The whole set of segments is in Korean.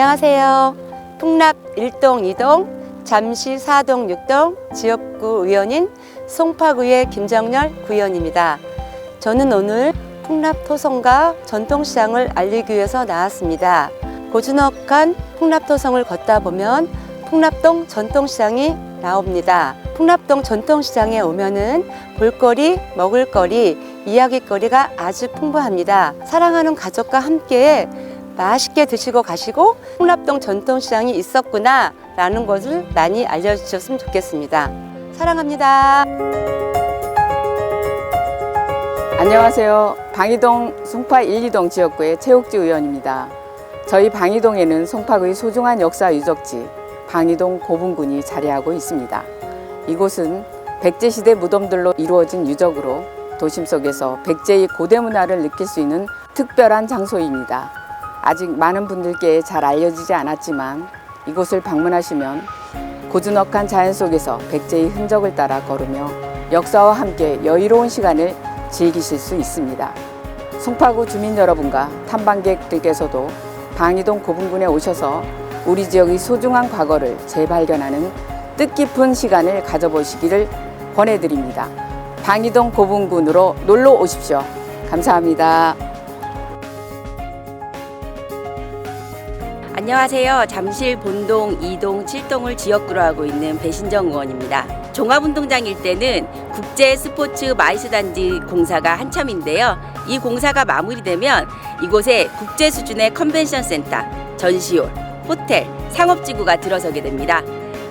안녕하세요. 풍납 1동, 2동, 잠시 4동, 6동 지역구 의원인 송파구의 김정열 구의원입니다. 저는 오늘 풍납 토성과 전통시장을 알리기 위해서 나왔습니다. 고즈넉한 풍납 토성을 걷다 보면 풍납동 전통시장이 나옵니다. 풍납동 전통시장에 오면은 볼거리, 먹을거리, 이야기거리가 아주 풍부합니다. 사랑하는 가족과 함께 맛있게 드시고 가시고 풍납동 전통시장이 있었구나 라는 것을 많이 알려주셨으면 좋겠습니다. 사랑합니다. 안녕하세요. 방이동 송파 1, 2동 지역구의 최옥지 의원입니다. 저희 방이동에는 송파구의 소중한 역사 유적지 방이동 고분군이 자리하고 있습니다. 이곳은 백제시대 무덤들로 이루어진 유적으로 도심 속에서 백제의 고대 문화를 느낄 수 있는 특별한 장소입니다. 아직 많은 분들께 잘 알려지지 않았지만 이곳을 방문하시면 고즈넉한 자연 속에서 백제의 흔적을 따라 걸으며 역사와 함께 여유로운 시간을 즐기실 수 있습니다. 송파구 주민 여러분과 탐방객들께서도 방이동 고분군에 오셔서 우리 지역의 소중한 과거를 재발견하는 뜻깊은 시간을 가져보시기를 권해드립니다. 방이동 고분군으로 놀러 오십시오. 감사합니다. 안녕하세요. 잠실 본동, 이동, 칠동을 지역구로 하고 있는 배신정 의원입니다. 종합운동장 일대는 국제 스포츠 마이스단지 공사가 한참인데요. 이 공사가 마무리되면 이곳에 국제 수준의 컨벤션 센터, 전시홀, 호텔, 상업지구가 들어서게 됩니다.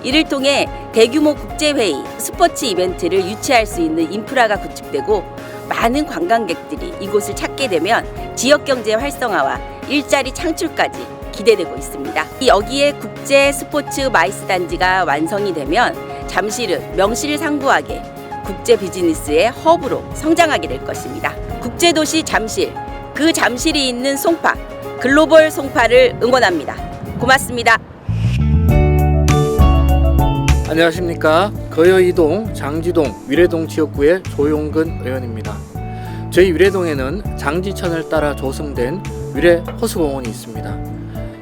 이를 통해 대규모 국제회의, 스포츠 이벤트를 유치할 수 있는 인프라가 구축되고 많은 관광객들이 이곳을 찾게 되면 지역 경제 활성화와 일자리 창출까지 기대되고 있습니다. 여기에 국제 스포츠 마이스 단지가 완성이 되면 잠실은 명실상부하게 국제 비즈니스의 허브로 성장하게 될 것입니다. 국제 도시 잠실, 그 잠실이 있는 송파, 글로벌 송파를 응원합니다. 고맙습니다. 안녕하십니까 거여이동 장지동 위례동 지역구의 조용근 의원입니다 저희 위례동에는 장지천을 따라 조성된 위례 호수공원이 있습니다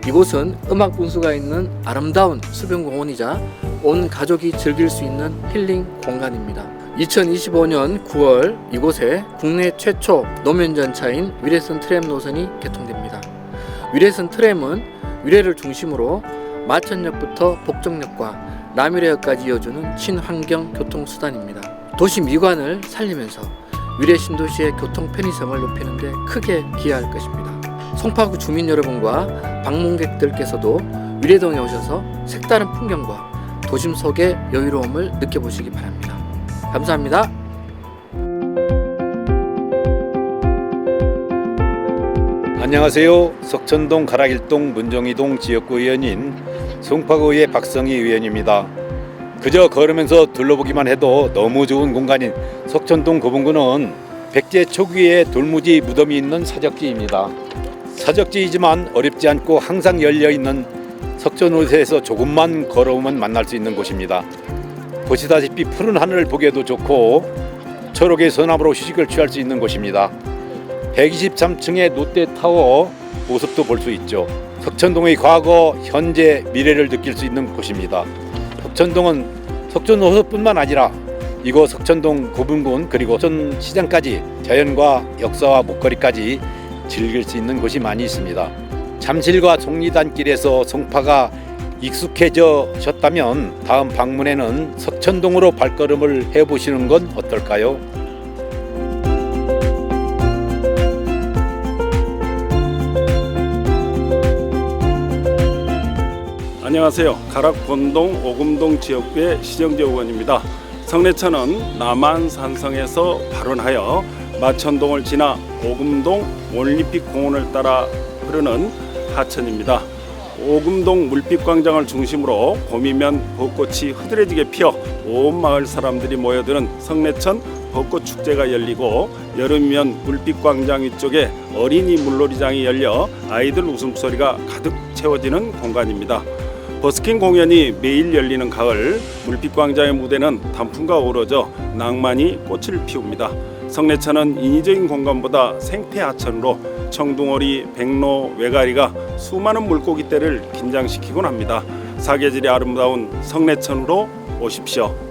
이곳은 음악 분수가 있는 아름다운 수변공원이자 온 가족이 즐길 수 있는 힐링 공간입니다 2025년 9월 이곳에 국내 최초 노면 전차인 위례선 트램 노선이 개통됩니다 위례선 트램은 위례를 중심으로 마천역부터 복정역과 남위례역까지 이어주는 친환경 교통수단입니다. 도시 미관을 살리면서 위례 신도시의 교통 편의성을 높이는 데 크게 기여할 것입니다. 송파구 주민 여러분과 방문객들께서도 위례동에 오셔서 색다른 풍경과 도심 속의 여유로움을 느껴보시기 바랍니다. 감사합니다. 안녕하세요. 석천동 가락일동 문정이동 지역구 의원인 송파구의 박성희 의원입니다. 그저 걸으면서 둘러보기만 해도 너무 좋은 공간인 석천동 고분군은 백제 초기의 돌무지 무덤이 있는 사적지입니다. 사적지이지만 어렵지 않고 항상 열려 있는 석천호수에서 조금만 걸어오면 만날 수 있는 곳입니다. 보시다시피 푸른 하늘을 보기에도 좋고 초록의 소나무로 휴식을 취할 수 있는 곳입니다. 123층의 롯데타워 모습도 볼 수 있죠. 석천동의 과거, 현재, 미래를 느낄 수 있는 곳입니다. 석천동은 석천호수뿐만 아니라 이곳 석천동 고분군 그리고 석천시장까지 자연과 역사와 목거리까지 즐길 수 있는 곳이 많이 있습니다. 잠실과 속리단길에서 송파가 익숙해져셨다면 다음 방문에는 석천동으로 발걸음을 해보시는 건 어떨까요? 안녕하세요. 가락 본동 오금동 지역구의 시정재 의원입니다. 성내천은 남한 산성에서 발원하여 마천동을 지나 오금동 올림픽 공원을 따라 흐르는 하천입니다. 오금동 물빛광장을 중심으로 봄이면 벚꽃이 흐드러지게 피어 온 마을 사람들이 모여드는 성내천 벚꽃 축제가 열리고 여름이면 물빛광장 위쪽에 어린이 물놀이장이 열려 아이들 웃음소리가 가득 채워지는 공간입니다. 버스킹 공연이 매일 열리는 가을 물빛광장의 무대는 단풍과 어우러져 낭만이 꽃을 피웁니다. 성내천은 인위적인 공간보다 생태 하천으로 청둥오리, 백로, 외가리가 수많은 물고기 떼를 긴장시키곤 합니다. 사계절이 아름다운 성내천으로 오십시오.